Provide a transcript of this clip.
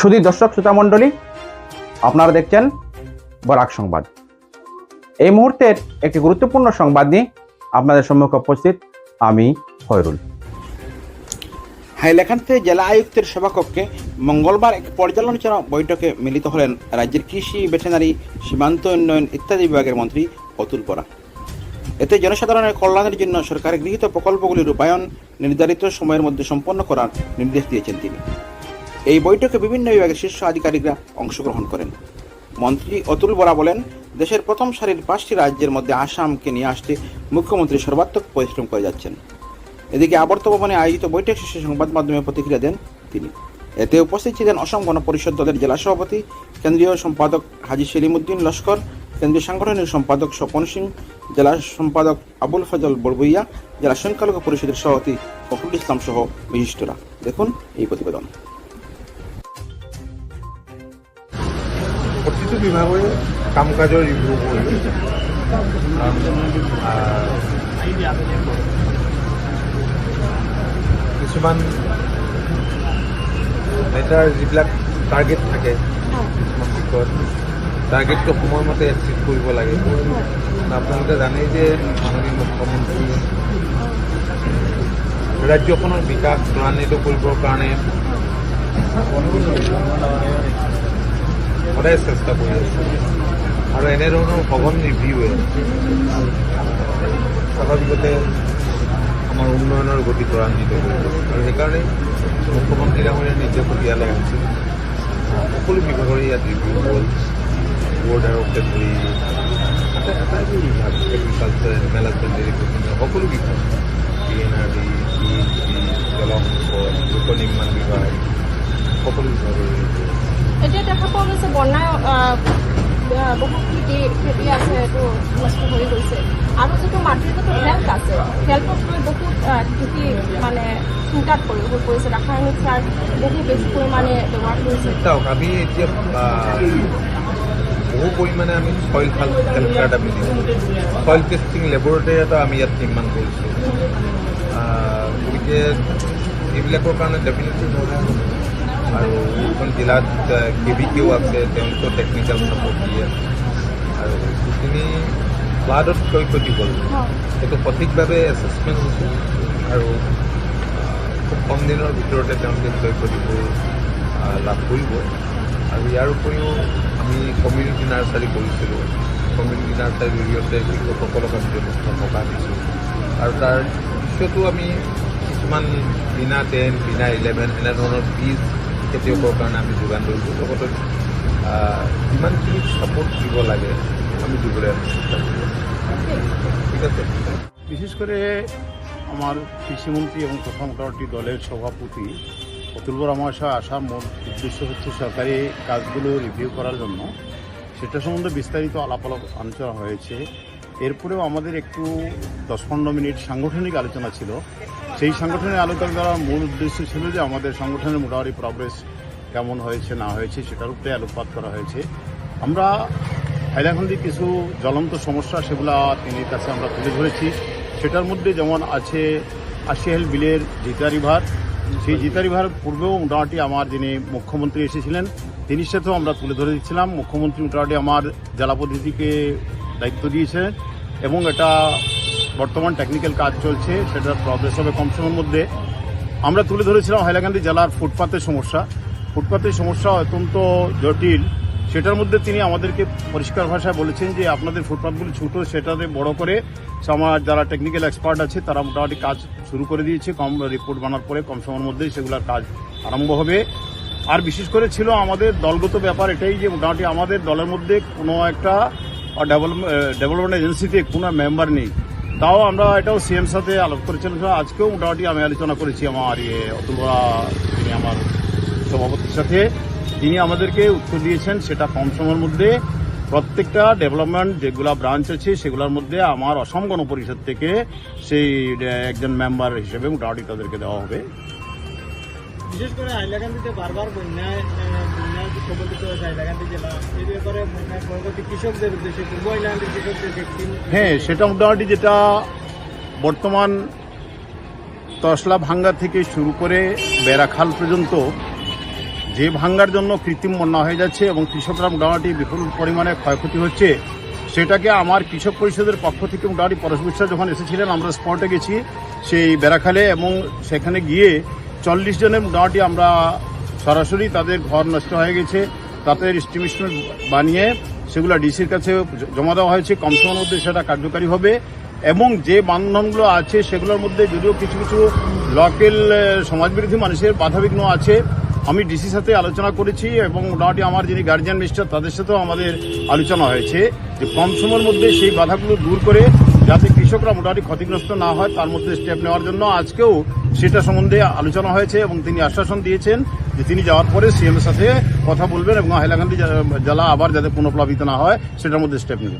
শুধু দর্শক, শ্রোতা মণ্ডলী, আপনারা দেখছেন বরাক সংবাদ। এই মুহূর্তের একটি গুরুত্বপূর্ণ সংবাদ নিয়ে আপনাদের সম্মুখে উপস্থিত আমি ফয়রুল হাইলাকান্দিতে জেলা আয়ুক্তের সভাকক্ষে মঙ্গলবার এক পর্যালোচনা বৈঠকে মিলিত হলেন রাজ্যের কৃষি ভেটেনারি, সীমান্ত উন্নয়ন ইত্যাদি বিভাগের মন্ত্রী অতুল বরা। এতে জনসাধারণের কল্যাণের জন্য সরকারের গৃহীত প্রকল্পগুলি রূপায়ণ নির্ধারিত সময়ের মধ্যে সম্পন্ন করার নির্দেশ দিয়েছেন তিনি। এই বৈঠকে বিভিন্ন বিভাগের শীর্ষ আধিকারিকরা অংশগ্রহণ করেন। মন্ত্রী অতুল বরা বলেন, দেশের প্রথম সারির পাঁচটি রাজ্যের মধ্যে আসামকে নিয়ে আসতে মুখ্যমন্ত্রী সর্বাত্মক পরিশ্রম করে যাচ্ছেন। এদিকে আবর্ত ভবনে আয়োজিত বৈঠক শেষে সংবাদ মাধ্যমে প্রতিক্রিয়া দেন তিনি। এতে উপস্থিত ছিলেন অসম গণপরিষদ দলের জেলা সভাপতি, কেন্দ্রীয় সম্পাদক হাজি সেলিমুদ্দিন লস্কর, কেন্দ্রীয় সাংগঠনিক সম্পাদক স্বপন সিং, জেলা সম্পাদক আবুল ফজল বড়বইয়া জেলা সংখ্যালঘু পরিষদের সভাপতি ফখরুল ইসলাম সহ বিশিষ্টরা। দেখুন এই প্রতিবেদন। প্ৰতিটো বিভাগৰে কাম কাজৰ ৰিভিউ কৰিলোঁ কিছুমান এটাৰ যিবিলাক টাৰ্গেট থাকে, কিছুমান টাৰ্গেটটো সময়মতে এচিভ কৰিব লাগে। আপোনালোকে জানেই যে মাননীয় মুখ্যমন্ত্ৰী ৰাজ্যখনৰ বিকাশ ত্বৰান্বিত কৰিবৰ কাৰণে সদায় চেষ্টা কৰি আছোঁ। আৰু এনেধৰণৰ সঘন ৰিভিউৱে স্বাভাৱিকতে আমাৰ উন্নয়নৰ গতি ত্বৰান্বিত কৰিব আৰু সেইকাৰণে মুখ্যমন্ত্ৰী ডাঙৰীয়া নিৰ্দেশ দিয়ালে হৈছিল সকলো বিভাগৰে ইয়াত ৰিভিউ হ'ল। বৰ্ড আৰক্ষে ধৰি এটাই বিভাগ এগ্ৰিকালচাৰ এনিমেল হাজবেণ্ডেৰী সকলো বিভাগ। P N R D C C জলসম্পদ লোক নিৰ্মাণ বিভাগ, সকলো বিভাগৰে হ'ল। এতিয়া দেখা পোৱা গৈছে আহ, বহু খেতি খেতি আছে এইটো নষ্ট হৈ গৈছে। আৰু যিটো মাটিৰ যিটো হেল্থ আছে হেল্থক লৈ বহুত খেতি মানে চিন্তাত পৰি হৈ পৰিছে। ৰাসায়নিক সাৰ বহু বেছি পৰিমাণে ব্যৱহাৰ কৰিছে। আমি এতিয়া বহু পৰিমাণে আমি চইল হেল্থ হেল্থ কাৰ্ড আমি চইল টেষ্টিং লেবৰেটৰী এটা আমি ইয়াত নিৰ্মাণ কৰিছোঁ। গতিকে এইবিলাকৰ কাৰণে ডেফিনেটলি আৰু এখন জিলাত কে ভি কেও আছে তেওঁলোকেও টেকনিকেল ছাপৰ্ট দিয়ে আৰু যিখিনি ফ্লাডত ক্ষয় ক্ষতি হ'ল সেইটো সঠিকভাৱে এছেচমেণ্ট হৈছে আৰু খুব কম দিনৰ ভিতৰতে তেওঁলোকে ক্ষয় ক্ষতিবোৰ লাভ কৰিব আৰু ইয়াৰ উপৰিও আমি কমিউনিটি নাৰ্চাৰী কৰিছিলোঁ কমিউনিটি নাৰ্চাৰীৰ জৰিয়তে কৃষকসকলক আমি যথেষ্ট সকাহ দিছোঁ আৰু তাৰ পিছতো আমি কিছুমান বিনা টেন বিনা ইলেভেন এনেধৰণৰ বীজ খেতিয়কৰ কাৰণে আমি যোগান ধৰিছোঁ লগতে যিমানখিনি ছাপোৰ্ট দিব লাগে আমি দিবলৈ আমি চেষ্টা কৰি। আছোঁ ঠিক আছে? বিশেষ করে আমার কৃষিমন্ত্রী এবং তথা মোটামুটি দলের সভাপতি অতুল বরা মহাশয় আসা মূল উদ্দেশ্য হচ্ছে সরকারি কাজগুলো রিভিউ করার জন্য। সেটা সম্বন্ধে বিস্তারিত আলাপ আলাপ আলোচনা হয়েছে। এরপরেও আমাদের একটু দশ পনেরো মিনিট সাংগঠনিক আলোচনা ছিল। সেই সাংগঠনিক আলোচনা করার মূল উদ্দেশ্য ছিল যে আমাদের সংগঠনের মোটামুটি প্রগ্রেস কেমন হয়েছে, না হয়েছে সেটার উপরে আলোকপাত করা হয়েছে। আমরা হাইলাকান্দি কিছু জ্বলন্ত সমস্যা সেগুলা তিনি কাছে আমরা তুলে ধরেছি। সেটার মধ্যে যেমন আছে আশিয়াল বিলের জিতা রিভার। সেই জিতা রিভার পূর্বেও মোটামুটি আমার যিনি মুখ্যমন্ত্রী এসেছিলেন তিনি সাথেও আমরা তুলে ধরে দিচ্ছিলাম। মুখ্যমন্ত্রী মোটামুটি আমার জেলা পদ্ধতিকে দায়িত্ব দিয়েছে এবং এটা বর্তমান টেকনিক্যাল কাজ চলছে, সেটার প্রগ্রেস হবে কম সময়ের মধ্যে। আমরা তুলে ধরেছিলাম হাইলাকান্দি জেলার ফুটপাতের সমস্যা। ফুটপাতের সমস্যা অত্যন্ত জটিল। সেটার মধ্যে তিনি আমাদেরকে পরিষ্কার ভাষায় বলেছেন যে আপনাদের ফুটপাথগুলো ছোটো, সেটাতে বড় করে আমার যারা টেকনিক্যাল এক্সপার্ট আছে, তারা মোটামুটি কাজ শুরু করে দিয়েছে। কম রিপোর্ট বানার পরে কম সময়ের মধ্যেই সেগুলোর কাজ আরম্ভ হবে। আর বিশেষ করে ছিল আমাদের দলগত ব্যাপার এটাই যে মোটামুটি আমাদের দলের মধ্যে কোনো একটা ডেভেলপমেন্ট এজেন্সিতে কোনো মেম্বার নেই তাও আমরা এটাও সিএম সাথে আলাপ করেছিলাম আজকেও মোটামুটি আমি আলোচনা করেছি আমার ইয়ে অতুল বরা তিনি আমার সভাপতির সাথে তিনি আমাদেরকে উত্তর দিয়েছেন সেটা কম সময়ের মধ্যে প্রত্যেকটা ডেভেলপমেন্ট যেগুলা ব্রাঞ্চ আছে সেগুলোর মধ্যে আমার অসম গণপরিষদ থেকে সেই একজন মেম্বার হিসেবে মোটামুটি তাদেরকে দেওয়া হবে বিশেষ করে হাইলাকান্দিতে বারবার বন্যায় কৃষকদের হ্যাঁ সেটা মোটামুটি যেটা বর্তমান তসলা ভাঙ্গা থেকে শুরু করে বেড়াখাল পর্যন্ত যে ভাঙ্গার জন্য কৃত্রিম বন্যা হয়ে যাচ্ছে এবং কৃষকরা মোটামুটি বিপুল পরিমাণে ক্ষয়ক্ষতি হচ্ছে, সেটাকে আমার কৃষক পরিষদের পক্ষ থেকে মোটামুটি পরশ বিশ্বাস যখন এসেছিলেন, আমরা স্পটে গেছি সেই বেড়াখালে এবং সেখানে গিয়ে চল্লিশ জনের মোটামুটি আমরা সরাসরি তাদের ঘর নষ্ট হয়ে গেছে তাদের এস্টিমেশন বানিয়ে সেগুলো ডিসির কাছে জমা দেওয়া হয়েছে। কম সময়ের মধ্যে সেটা কার্যকারী হবে এবং যে বান্ধবগুলো আছে সেগুলোর মধ্যে যদিও কিছু কিছু লোকাল সমাজবিরোধী মানুষের বাধাবিঘ্ন আছে, আমি ডিসির সাথে আলোচনা করেছি এবং মোটামুটি আমার যিনি গার্জিয়ান মিস্টার তাদের সাথেও আমাদের আলোচনা হয়েছে যে কম সময়ের মধ্যে সেই বাধাগুলো দূর করে কৃষকরা মোটামুটি ক্ষতিগ্রস্ত না হয়, তার মধ্যে স্টেপ নেওয়ার জন্য আজকেও সেটা সম্বন্ধে আলোচনা হয়েছে এবং তিনি আশ্বাসন দিয়েছেন যে তিনি যাওয়ার পরে সিএম এর সাথে কথা বলবেন এবং হাইলাকান্দি জেলা আবার যাতে পুনঃপ্লাবিত না হয়, সেটার মধ্যে স্টেপ নেবেন।